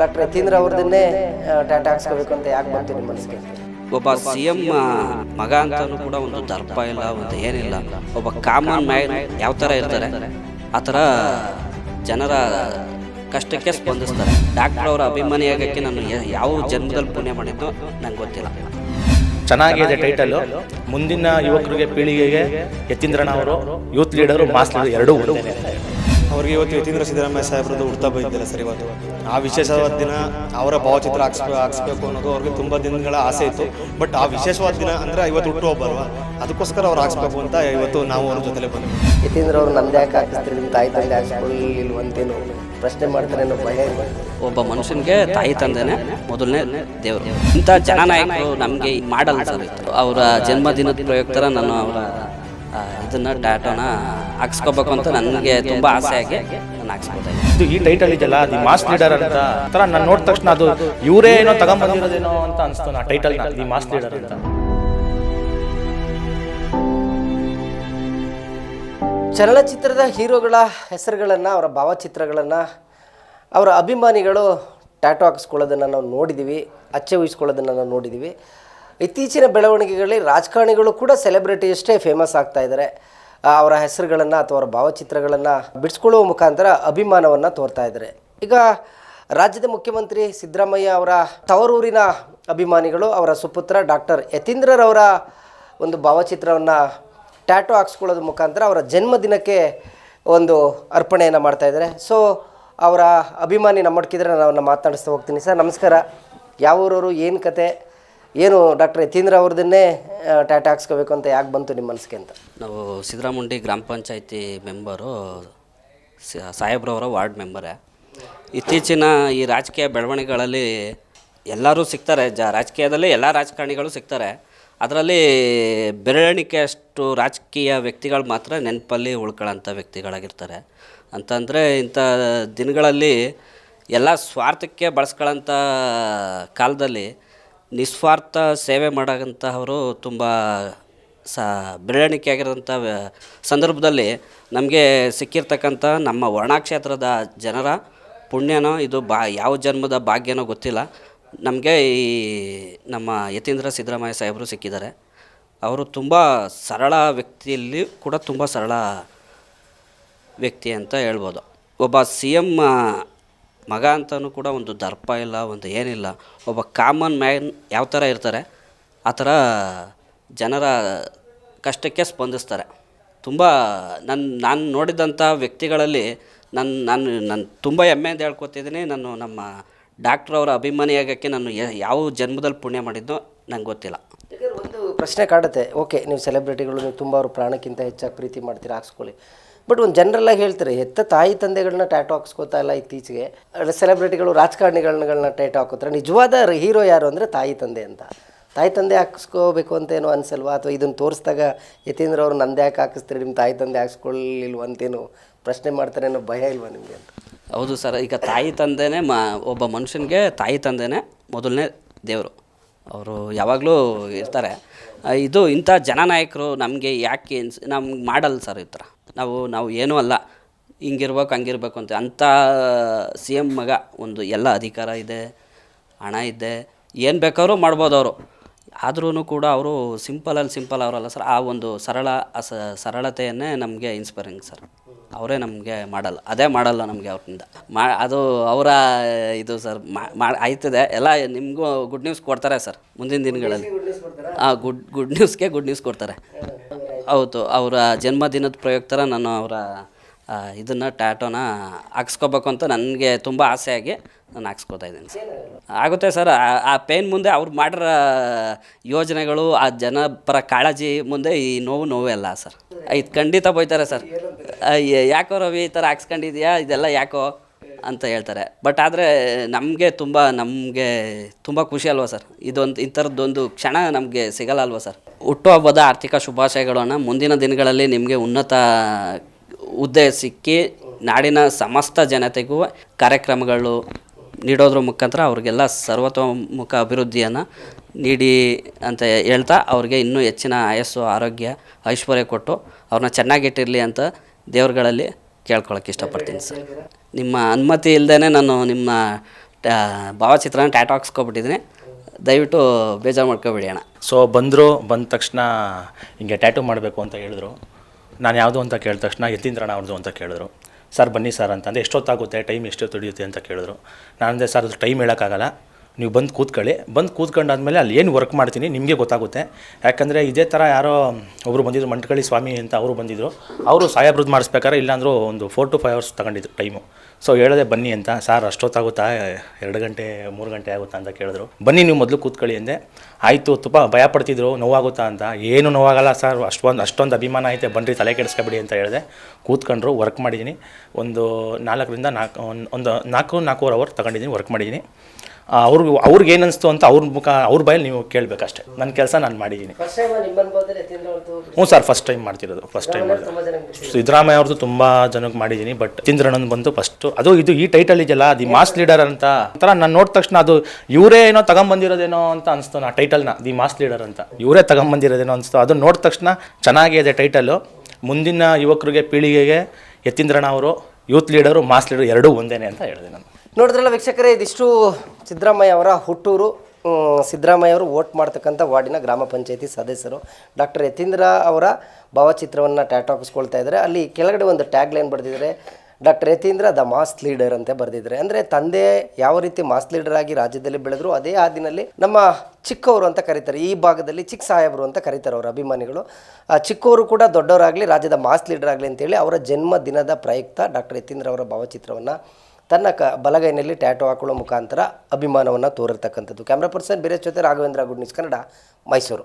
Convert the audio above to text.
Doctor Yathindra ಅವ್ರದನ್ನೇ tattoo ಹಾಕ್ಸ್ಕೋಬೇಕು ಅಂತ ಯಾಕೆ ಬಂತು ನಿಮ್ಮ ಮನಸ್ಸಿಗೆ? ಒಬ್ಬ ಸಿ ಎಂ ಮಗ ಅಂತಲೂ ಕೂಡ ಒಂದು ದರ್ಪ ಇಲ್ಲ ಒಂದು ಏನಿಲ್ಲ. ಒಬ್ಬ ಕಾಮನ್ ಮ್ಯಾನ್ ಯಾವ ಥರ ಇರ್ತಾರೆ ಆ ಥರ ಜನರ ಕಷ್ಟಕ್ಕೆ ಸ್ಪಂದಿಸ್ತಾರೆ. ಡಾಕ್ಟರ್ ಅವರ ಅಭಿಮಾನಿಯಾಗಕ್ಕೆ ನಾನು ಯಾವ ಜನ್ಮದಲ್ಲಿ ಪುಣ್ಯ ಮಾಡಿದ್ದು ನಂಗೆ ಗೊತ್ತಿಲ್ಲ. ಚೆನ್ನಾಗಿದೆ ಟೈಟಲ್ ಮುಂದಿನ ಯುವಕರಿಗೆ ಪೀಳಿಗೆಗೆ ಯತೀಂದ್ರಣ್ಣ ಅವರು ಯೂತ್ ಲೀಡರು ಮಾಸ್ ಲೀಡರ್ ಎರಡೂ ಒಂದೇ. ಅವ್ರಿಗೆ ಇವತ್ತು ಯತೀಂದ್ರ ಸಿದ್ದರಾಮಯ್ಯ ಸಾಹೇಬ್ರದ್ದು ಹುಡ್ತಾ ಬೈದಿಲ್ಲ ಸರ್ ಇವತ್ತು. ಆ ವಿಶೇಷವಾದ ದಿನ ಅವರ ಭಾವಚಿತ್ರ ಹಾಕ್ಸ್ಬೇಕು ಹಾಕ್ಸ್ಬೇಕು ಅನ್ನೋದು ಅವ್ರಿಗೆ ತುಂಬ ದಿನಗಳ ಆಸೆ ಇತ್ತು. ಬಟ್ ಆ ವಿಶೇಷವಾದ ದಿನ ಅಂದರೆ ಇವತ್ತು ಹುಟ್ಟುಹಬ್ಬಲ್ವಾ ಅದಕ್ಕೋಸ್ಕರ ಅವ್ರು ಹಾಕ್ಸ್ಬೇಕು ಅಂತ ಇವತ್ತು ನಾವು ಅವ್ರ ಜೊತೆ ಬಂದ್ವಿ. ಯತೀಂದ್ರ ಅವ್ರು ನಮ್ದು ಯಾಕೆ ಹಾಕಿಸ್ತೀರಿ? ನಿಮ್ಮ ತಾಯಿ ತಂದೆ ಹಾಕ್ಸ್ಕೊಳ್ಳಿಲ್ವಂತೇನು ಪ್ರಶ್ನೆ ಮಾಡ್ತಾರೆ ಅನ್ನೋ ಭಯ ಒಬ್ಬ ಮನುಷ್ಯನಿಗೆ ತಾಯಿ ತಂದೆನೇ ಮೊದಲನೇ ದೇವರು. ಇಂಥ ಜನನಾಯಕರು ನಮಗೆ ಮಾಡಲ್ಲ ಸರ್. ಅವರ ಜನ್ಮದಿನದ ಪ್ರಯುಕ್ತರ ನಾನು ಅವರ ಇದನ್ನು ಇದನ್ನ ಟ್ಯಾಟೋನ ಹಾಕ್ಸ್ಕೋಬೇಕು ಅಂತ ನನಗೆ ತುಂಬ ಆಸೆ ಆಗಿ ನಾನು ಹಾಕ್ಸ್ಕೊತಾ ಇದ್ದೀನಿ. ಇದು ಈ ಟೈಟಲ್ ಇದೆಯಲ್ಲ ದಿ ಮಾಸ್ ಲೀಡರ್ ಅಂತ. ಥರ ನಾನು ನೋಡಿದ ತಕ್ಷಣ ಅದು ಇವರೇ ಏನೋ ತಗೊಂಬಂದಿರೋದೇನೋ ಅಂತ ಅನಿಸ್ತು ನಾ ಟೈಟಲ್ ದಿ ಮಾಸ್ ಲೀಡರ್ ಅಂತ. ಚಲನಚಿತ್ರದ ಹೀರೋಗಳ ಹೆಸರುಗಳನ್ನು ಅವರ ಭಾವಚಿತ್ರಗಳನ್ನು ಅವರ ಅಭಿಮಾನಿಗಳು ಟ್ಯಾಟೋ ಹಾಕಿಸ್ಕೊಳ್ಳೋದನ್ನು ನಾವು ನೋಡಿದ್ದೀವಿ ಅಚ್ಚೆ ಉಯಿಸ್ಕೊಳ್ಳೋದನ್ನು ನಾವು ನೋಡಿದ್ದೀವಿ ಇತ್ತೀಚಿನ ಬೆಳವಣಿಗೆಗಳಲ್ಲಿ ರಾಜಕಾರಣಿಗಳು ಕೂಡ ಸೆಲೆಬ್ರಿಟಿಯಷ್ಟೇ ಫೇಮಸ್ ಆಗ್ತಾ ಇದ್ದಾರೆ. ಆ, ಅವರ ಹೆಸರುಗಳನ್ನು ಅಥವಾ ಅವರ ಭಾವಚಿತ್ರಗಳನ್ನು ಬಿಡಿಸ್ಕೊಳ್ಳುವ ಮುಖಾಂತರ ಅಭಿಮಾನವನ್ನು ತೋರ್ತಾ ಇದ್ದಾರೆ. ಈಗ ರಾಜ್ಯದ ಮುಖ್ಯಮಂತ್ರಿ ಸಿದ್ದರಾಮಯ್ಯ ಅವರ ತವರೂರಿನ ಅಭಿಮಾನಿಗಳು ಅವರ ಸುಪುತ್ರ ಡಾಕ್ಟರ್ ಯತೀಂದ್ರರವರ ಒಂದು ಭಾವಚಿತ್ರವನ್ನು ಟ್ಯಾಟೋ ಹಾಕ್ಸ್ಕೊಳ್ಳೋದ್ರ ಮುಖಾಂತರ ಅವರ ಜನ್ಮದಿನಕ್ಕೆ ಒಂದು ಅರ್ಪಣೆಯನ್ನು ಮಾಡ್ತಾ ಇದ್ದಾರೆ. ಸೊ ಅವರ ಅಭಿಮಾನಿ ನಮ್ಮಡ್ಕಿದ್ರೆ ನಾನು ಮಾತನಾಡಿಸ್ತಾ ಹೋಗ್ತೀನಿ. ಸರ್ ನಮಸ್ಕಾರ. ಯಾವ ಊರವರು? ಏನು ಕತೆ? ಏನು ಡಾಕ್ಟರ್ ಯತೀಂದ್ರ ಅವ್ರದನ್ನೇ ಟ್ಯಾಟ್ ಹಾಕ್ಸ್ಕೋಬೇಕು ಅಂತ ಯಾಕೆ ಬಂತು ನಿಮ್ಮ ಮನಸ್ಸಿಗೆ ಅಂತ? ನಾವು ಸಿದ್ದರಾಮುಂಡಿ ಗ್ರಾಮ ಪಂಚಾಯತಿ ಮೆಂಬರು ಸಾಹೇಬ್ರವರ ವಾರ್ಡ್ ಮೆಂಬರೇ. ಇತ್ತೀಚಿನ ಈ ರಾಜಕೀಯ ಬೆಳವಣಿಗೆಗಳಲ್ಲಿ ಎಲ್ಲರೂ ಸಿಗ್ತಾರೆ, ಜ, ರಾಜಕೀಯದಲ್ಲಿ ಎಲ್ಲ ರಾಜಕಾರಣಿಗಳು ಸಿಗ್ತಾರೆ. ಅದರಲ್ಲಿ ಬೆರಳಿಕೆಯಷ್ಟು ರಾಜಕೀಯ ವ್ಯಕ್ತಿಗಳು ಮಾತ್ರ ನೆನಪಲ್ಲಿ ಉಳ್ಕೊಳ್ಳೋಂಥ ವ್ಯಕ್ತಿಗಳಾಗಿರ್ತಾರೆ. ಅಂತಂದರೆ ಇಂಥ ದಿನಗಳಲ್ಲಿ ಎಲ್ಲ ಸ್ವಾರ್ಥಕ್ಕೆ ಬಳಸ್ಕೊಳ್ಳೋಂಥ ಕಾಲದಲ್ಲಿ ನಿಸ್ವಾರ್ಥ ಸೇವೆ ಮಾಡೋಂಥವರು ತುಂಬ ಸ ಬೆರಳೆಣಿಕೆ ಆಗಿರೋಂಥ ಸಂದರ್ಭದಲ್ಲಿ ನಮಗೆ ಸಿಕ್ಕಿರ್ತಕ್ಕಂಥ ನಮ್ಮ ವರ್ಣಕ್ಷೇತ್ರದ ಜನರ ಪುಣ್ಯನೋ ಇದು ಬಾ ಯಾವ ಜನ್ಮದ ಭಾಗ್ಯನೋ ಗೊತ್ತಿಲ್ಲ. ನಮಗೆ ಈ ನಮ್ಮ ಯತೀಂದ್ರ ಸಿದ್ದರಾಮಯ್ಯ ಸಾಹೇಬರು ಸಿಕ್ಕಿದ್ದಾರೆ. ಅವರು ತುಂಬ ಸರಳ ವ್ಯಕ್ತಿಯಲ್ಲಿ ಕೂಡ ತುಂಬ ಸರಳ ವ್ಯಕ್ತಿ ಅಂತ ಹೇಳ್ಬೋದು. ಒಬ್ಬ ಸಿ ಎಂ ಮಗ ಅಂತಲೂ ಕೂಡ ಒಂದು ದರ್ಪ ಇಲ್ಲ, ಒಂದು ಏನಿಲ್ಲ. ಒಬ್ಬ ಕಾಮನ್ ಮ್ಯಾನ್ ಯಾವ ಥರ ಇರ್ತಾರೆ, ಆ ಥರ ಜನರ ಕಷ್ಟಕ್ಕೆ ಸ್ಪಂದಿಸ್ತಾರೆ. ತುಂಬ ನನ್ನ ನಾನು ನೋಡಿದಂಥ ವ್ಯಕ್ತಿಗಳಲ್ಲಿ ನನ್ನ ನಾನು ನಾನು ತುಂಬ ಹೆಮ್ಮೆಯಿಂದ ಹೇಳ್ಕೊತಿದ್ದೀನಿ. ನಾನು ನಮ್ಮ ಡಾಕ್ಟ್ರ್ ಅವರ ಅಭಿಮಾನಿಯಾಗಕ್ಕೆ ನಾನು ಯಾವ ಜನ್ಮದಲ್ಲಿ ಪುಣ್ಯ ಮಾಡಿದ್ದೋ ನಂಗೆ ಗೊತ್ತಿಲ್ಲ. ಒಂದು ಪ್ರಶ್ನೆ ಕಾಡುತ್ತೆ. ಓಕೆ, ನೀವು ಸೆಲೆಬ್ರಿಟಿಗಳು ನೀವು ತುಂಬ ಅವ್ರ ಪ್ರಾಣಕ್ಕಿಂತ ಹೆಚ್ಚಾಗಿ ಪ್ರೀತಿ ಮಾಡ್ತೀರಾ, ಹಾಕ್ಸ್ಕೊಳ್ಳಿ. ಬಟ್ ಒಂದು ಜನರಲ್ಲಾಗಿ ಹೇಳ್ತಾರೆ, ಹೆತ್ತ ತಾಯಿ ತಂದೆಗಳನ್ನ ಟ್ಯಾಟೋ ಹಾಕ್ಸ್ಕೋತಾ ಇಲ್ಲ ಇತ್ತೀಚೆಗೆ. ಸೆಲೆಬ್ರಿಟಿಗಳು ರಾಜಕಾರಣಿಗಳನ್ನ ಟ್ಯಾಟೋ ಹಾಕೋತಾರೆ. ನಿಜವಾದ ಹೀರೋ ಯಾರು ಅಂದರೆ ತಾಯಿ ತಂದೆ ಅಂತ. ತಾಯಿ ತಂದೆ ಹಾಕ್ಸ್ಕೋಬೇಕು ಅಂತ ಏನೋ ಅನ್ಸಲ್ವಾ? ಅಥವಾ ಇದನ್ನು ತೋರಿಸಿದಾಗ ಯತೀಂದ್ರ ಅವರು ನಂದೆ ಯಾಕೆ ಹಾಕಿಸ್ತೀರಿ? ನಿಮ್ಮ ತಾಯಿ ತಂದೆ ಹಾಕ್ಸ್ಕೊಳ್ಳಿಲ್ವ ಅಂತೇನು ಪ್ರಶ್ನೆ ಮಾಡ್ತಾರೆ ಅನ್ನೋ ಭಯ ಇಲ್ವಾ ನಿಮಗೆ ಅಂತ? ಹೌದು ಸರ್, ಈಗ ತಾಯಿ ತಂದೆನೇ ಮ, ಒಬ್ಬ ಮನುಷ್ಯನಿಗೆ ತಾಯಿ ತಂದೆನೇ ಮೊದಲನೇ ದೇವರು. ಅವರು ಯಾವಾಗಲೂ ಇರ್ತಾರೆ. ಇದು ಇಂಥ ಜನನಾಯಕರು ನಮಗೆ ಯಾಕೆ ನಮ್ಗೆ ಮಾಡಲ್ಲ ಸರ್ ಈ ಥರ. ನಾವು ನಾವು ಏನೂ ಅಲ್ಲ. ಹಿಂಗಿರ್ಬೇಕು ಹಂಗಿರ್ಬೇಕು ಅಂತ. ಅಂಥ ಸಿ ಎಂ ಮಗ ಒಂದು ಎಲ್ಲ ಅಧಿಕಾರ ಇದೆ ಹಣ ಇದೆ ಏನು ಬೇಕಾದ್ರೂ ಮಾಡ್ಬೋದು ಅವರು. ಆದ್ರೂ ಕೂಡ ಅವರು ಸಿಂಪಲಲ್ಲಿ ಸಿಂಪಲ್ ಅವರಲ್ಲ ಸರ್. ಆ ಒಂದು ಸರಳ ಅಸ ಸರಳತೆಯನ್ನೇ ನಮಗೆ ಇನ್ಸ್ಪೈರಿಂಗ್ ಸರ್. ಅವರೇ ನಮಗೆ ಮಾಡಲ್ಲ. ಅದೇ ಮಾಡಲ್ಲ ನಮಗೆ ಅವ್ರಿಂದ. ಮಾ ಅದು ಅವರ ಇದು ಸರ್. ಮಾ ಆಯ್ತದೆ. ಎಲ್ಲ ನಿಮಗೂ ಗುಡ್ ನ್ಯೂಸ್ ಕೊಡ್ತಾರೆ ಸರ್ ಮುಂದಿನ ದಿನಗಳಲ್ಲಿ. ಹಾಂ ಗುಡ್ ಗುಡ್ ನ್ಯೂಸ್ಗೆ ಗುಡ್ ನ್ಯೂಸ್ ಕೊಡ್ತಾರೆ. ಹೌದು, ಅವರ ಜನ್ಮದಿನದ ಪ್ರಯುಕ್ತರ ನಾನು ಅವರ ಇದನ್ನು ಟ್ಯಾಟೋನ ಹಾಕ್ಸ್ಕೋಬೇಕು ಅಂತ ನನಗೆ ತುಂಬ ಆಸೆಯಾಗಿ ನಾನು ಹಾಕ್ಸ್ಕೊತಾ ಇದ್ದೀನಿ. ಸರ್ ಆಗುತ್ತೆ ಸರ್, ಆ- ಪೇನ್ ಮುಂದೆ ಅವ್ರು ಮಾಡಿರೋ ಯೋಜನೆಗಳು, ಆ ಜನಪರ ಕಾಳಜಿ ಮುಂದೆ ಈ ನೋವು ನೋವೇ ಅಲ್ಲ ಸರ್. ಇದು ಖಂಡಿತ ಬೈತಾರೆ ಸರ್. ಯಾಕೋ ರವಿ ಈ ಥರ ಹಾಕ್ಸ್ಕೊಂಡಿದ್ಯಾ, ಇದೆಲ್ಲ ಯಾಕೋ ಅಂತ ಹೇಳ್ತಾರೆ. ಬಟ್ ಆದರೆ ನಮಗೆ ತುಂಬ ನಮಗೆ ತುಂಬ ಖುಷಿ ಅಲ್ವಾ ಸರ್? ಇದೊಂದು ಈ ಥರದ್ದೊಂದು ಕ್ಷಣ ನಮಗೆ ಸಿಗಲ್ಲ ಅಲ್ವಾ ಸರ್ ಹುಟ್ಟುಹಬ್ಬದ ಆರ್ಥಿಕ ಶುಭಾಶಯಗಳನ್ನು ಮುಂದಿನ ದಿನಗಳಲ್ಲಿ ನಿಮಗೆ ಉನ್ನತ ಹುದ್ದೆ ಸಿಕ್ಕಿ ನಾಡಿನ ಸಮಸ್ತ ಜನತೆಗೂ ಕಾರ್ಯಕ್ರಮಗಳು ನೀಡೋದ್ರ ಮುಖಾಂತರ ಅವ್ರಿಗೆಲ್ಲ ಸರ್ವತೋಮುಖ ಅಭಿವೃದ್ಧಿಯನ್ನು ನೀಡಿ ಅಂತ ಹೇಳ್ತಾ ಅವ್ರಿಗೆ ಇನ್ನೂ ಹೆಚ್ಚಿನ ಆಯಸ್ಸು, ಆರೋಗ್ಯ, ಐಶ್ವರ್ಯ ಕೊಟ್ಟು ಅವ್ರನ್ನ ಚೆನ್ನಾಗಿಟ್ಟಿರಲಿ ಅಂತ ದೇವ್ರುಗಳಲ್ಲಿ ಕೇಳ್ಕೊಳಕ್ಕೆ ಇಷ್ಟಪಡ್ತೀನಿ ಸರ್. ನಿಮ್ಮ ಅನುಮತಿ ಇಲ್ಲದೇ ನಾನು ನಿಮ್ಮ ಭಾವಚಿತ್ರನ ಟ್ಯಾಟಾಕ್ಸ್ಕೊಬಿಟ್ಟಿದ್ದೀನಿ ದಯವಿಟ್ಟು ಬೇಜಾರು ಮಾಡ್ಕೊಬೇಡಿ ಅಣ್ಣ. ಸೊ ಬಂದರು, ಬಂದ ತಕ್ಷಣ ಹಿಂಗೆ ಟ್ಯಾಟೂ ಮಾಡಬೇಕು ಅಂತ ಹೇಳಿದ್ರು. ನಾನು ಯಾವುದು ಅಂತ ಕೇಳಿದ ತಕ್ಷಣ ಯತೀಂದ್ರಣ್ಣ ಅವ್ರದ್ದು ಅಂತ ಕೇಳಿದ್ರು. ಸರ್, ಬನ್ನಿ ಸರ್ ಅಂತಂದರೆ ಎಷ್ಟೊತ್ತಾಗುತ್ತೆ? ಟೈಮ್ ಎಷ್ಟೊತ್ತು ಹಿಡಿಯುತ್ತೆ? ಅಂತ ಕೇಳಿದ್ರು. ನಾನು ಅಂದೆ ಸರ್ ಟೈಮ್ ಹೇಳೋಕ್ಕಾಗಲ್ಲ. ನೀವು ಬಂದು ಕೂತ್ಕೊಳ್ಳಿ. ಬಂದು ಕೂತ್ಕೊಂಡಾದ್ಮೇಲೆ ಅಲ್ಲಿ ಏನು ವರ್ಕ್ ಮಾಡ್ತೀನಿ ನಿಮಗೆ ಗೊತ್ತಾಗುತ್ತೆ. ಯಾಕಂದರೆ ಇದೇ ಥರ ಯಾರೋ ಒಬ್ಬರು ಬಂದಿದ್ರು ಮಂಟಕಳ್ಳಿ ಸ್ವಾಮಿ ಅಂತ ಅವರು ಬಂದಿದ್ದರು ಅವರು ಸಾಯಬ್ರದ್ದು ಮಾಡಿಸ್ಬೇಕಾದ್ರೆ ಇಲ್ಲಾಂದ್ರೂ ಒಂದು ಫೋರ್ ಟು ಫೈವ್ ಅವರ್ಸ್ ತಗೊಂಡಿದ್ರು ಟೈಮು ಸೊ ಹೇಳಿದೆ ಬನ್ನಿ ಅಂತ. ಸಾರ್ ಅಷ್ಟೊತ್ತಾಗುತ್ತಾ? ಎರಡು ಗಂಟೆ ಮೂರು ಗಂಟೆ ಆಗುತ್ತಾ ಅಂತ ಕೇಳಿದ್ರು. ಬನ್ನಿ ನೀವು ಮೊದಲು ಕೂತ್ಕೊಳ್ಳಿ ಅಂದೆ. ಆಯಿತು ತುಪ್ಪ ಭಯ ಪಡ್ತಿದ್ರು ನೋವಾಗುತ್ತಾ ಅಂತ. ಏನು ನೋವಾಗಲ್ಲ ಸರ್. ಅಷ್ಟೊಂದು ಅಷ್ಟೊಂದು ಅಭಿಮಾನ ಐತೆ. ಬನ್ನಿ ತಲೆ ಕೆಡಿಸ್ಕೊಬಿಡಿ ಅಂತ ಹೇಳಿದೆ. ಕೂತ್ಕೊಂಡ್ರು ವರ್ಕ್ ಮಾಡಿದ್ದೀನಿ ಒಂದು ನಾಲ್ಕರಿಂದ ನಾಲ್ಕು ಒಂದು ಒಂದು ನಾಲ್ಕು ನಾಲ್ಕೂವರೆ ಅವರ್ ತಗೊಂಡಿದ್ದೀನಿ ವರ್ಕ್ ಮಾಡಿದ್ದೀನಿ ಅವ್ರಿಗೆ ಅವ್ರಿಗೆ ಏನು ಅನಿಸ್ತು ಅಂತ ಅವ್ರ ಮುಖ ಅವ್ರ ಬಾಯಲ್ಲಿ ನೀವು ಕೇಳಬೇಕಷ್ಟೇ. ನನ್ನ ಕೆಲಸ ನಾನು ಮಾಡಿದ್ದೀನಿ ಹ್ಞೂ ಸರ್ ಫಸ್ಟ್ ಟೈಮ್ ಮಾಡ್ತಿರೋದು. First time. ಸಿದ್ದರಾಮಯ್ಯ ಅವ್ರದ್ದು ತುಂಬ ಜನಕ್ಕೆ ಮಾಡಿದ್ದೀನಿ ಬಟ್ ತಿಂದ್ರಣ್ಣನ ಬಂದು ಫಸ್ಟು ಅದು ಇದು ಈ ಟೈಟಲ್ ಇದೆಯಲ್ಲ ದಿ ಮಾಸ್ ಲೀಡರ್ ಅಂತ. ಒಂಥರ ನಾನು ನೋಡಿದ ತಕ್ಷಣ ಅದು ಇವರೇ ಏನೋ ತಗೊಂಬಂದಿರೋದೇನೋ ಅಂತ ಅನಿಸ್ತು ನಾ ಟೈಟಲ್ನ ದಿ ಮಾಸ್ ಲೀಡರ್ ಅಂತ. ಇವರೇ ತಗೊಂಬಂದಿರೋದೇನೋ ಅನಿಸ್ತು. ಅದು ನೋಡಿದ ತಕ್ಷಣ ಚೆನ್ನಾಗಿದೆ ಟೈಟಲ್ಲು ಮುಂದಿನ ಯುವಕರಿಗೆ, ಪೀಳಿಗೆಗೆ ಯತೀಂದ್ರಣ್ಣ ಅವರು ಯೂತ್ ಲೀಡರು ಮಾಸ್ ಲೀಡರ್ ಎರಡೂ ಒಂದೇನೆ ಅಂತ ಹೇಳಿದೆ ನಾನು. ನೋಡಿದ್ರಲ್ಲ ವೀಕ್ಷಕರೇ, ಇದಿಷ್ಟು ಸಿದ್ದರಾಮಯ್ಯ ಅವರ ಹುಟ್ಟೂರು ಸಿದ್ದರಾಮಯ್ಯ ಅವರು ವೋಟ್ ಮಾಡ್ತಕ್ಕಂಥ ವಾರ್ಡಿನ ಗ್ರಾಮ ಪಂಚಾಯತಿ ಸದಸ್ಯರು. ಡಾಕ್ಟರ್ ಯತೀಂದ್ರ ಅವರ ಭಾವಚಿತ್ರವನ್ನು ಟ್ಯಾಟ್ ಹಾಕಿಸ್ಕೊಳ್ತಾ ಇದ್ದಾರೆ. ಅಲ್ಲಿ ಕೆಳಗಡೆ ಒಂದು ಟ್ಯಾಗ್ ಲೈನ್ ಬರೆದಿದ್ದಾರೆ. Doctor Yathindra the mass leader ಅಂತ ಬರೆದಿದ್ದಾರೆ. ಅಂದರೆ ತಂದೆ ಯಾವ ರೀತಿ ಮಾಸ್ ಲೀಡರ್ ಆಗಿ ರಾಜ್ಯದಲ್ಲಿ ಬೆಳೆದ್ರು ಅದೇ ಹಾದಿನಲ್ಲಿ ನಮ್ಮ ಚಿಕ್ಕವರು ಅಂತ ಕರೀತಾರೆ. ಈ ಭಾಗದಲ್ಲಿ ಚಿಕ್ಕ ಸಾಹೇಬರು ಅಂತ ಕರೀತಾರೆ ಅವರ ಅಭಿಮಾನಿಗಳು. ಆ ಚಿಕ್ಕವರು ಕೂಡ ದೊಡ್ಡವರಾಗಲಿ, ರಾಜ್ಯದ ಮಾಸ್ ಲೀಡರ್ ಆಗಲಿ ಅಂತೇಳಿ ಅವರ ಜನ್ಮ ದಿನದ ಪ್ರಯುಕ್ತ ಡಾಕ್ಟರ್ ಯತೀಂದ್ರ ಅವರ ಭಾವಚಿತ್ರವನ್ನು ತನ್ನ ಕ ಬಲಗೈನಲ್ಲಿ ಟ್ಯಾಟೋ ಹಾಕೊಳ್ಳೋ ಮುಖಾಂತರ ಅಭಿಮಾನವನ್ನು ತೋರಿರ್ತಕ್ಕಂಥದ್ದು. ಕ್ಯಾಮ್ರಾ ಪರ್ಸನ್ ಬೇರೆ ಜೊತೆ ರಾಘವೇಂದ್ರ ಗುಡ್ ಕನ್ನಡ, ಮೈಸೂರು.